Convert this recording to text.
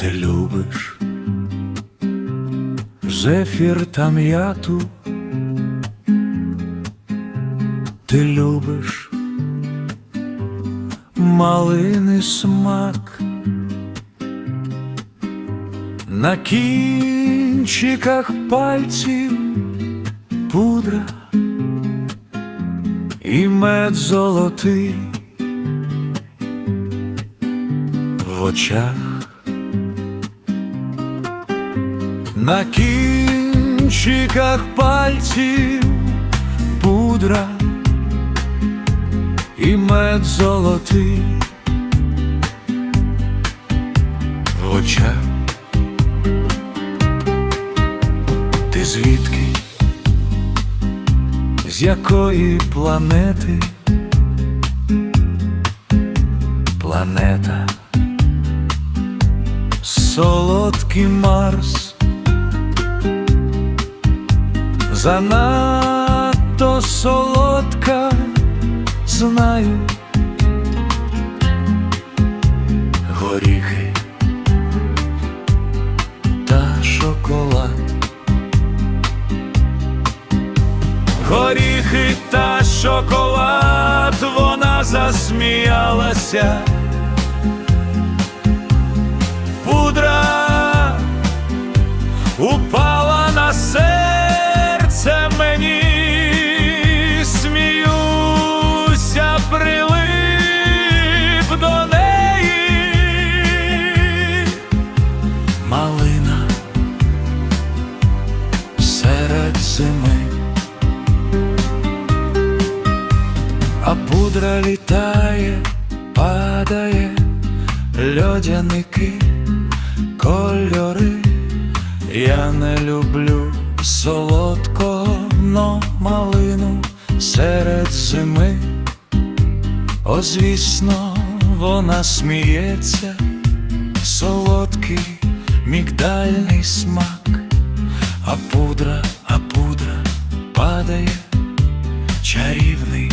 Ти любиш зефір та м'яту, ти любиш малини смак, на кінчиках пальців пудра і мед золотий в очах. На кінчиках пальців пудра і мед золотий в очах. Ти звідки? З якої планети? Планета Солодкий Марс Занадто солодка, знаю горіхи та шоколад. Горіхи та шоколад, вона засміялася. Пудра упала на серце мені, сміюся, прилип до неї. Малина серед зими, а пудра літає, падає, льодяники, кольори. Я не люблю солодкого, но малину серед зими. О, звісно, вона сміється, солодкий мігдальний смак, а пудра, а пудра падає, чарівний,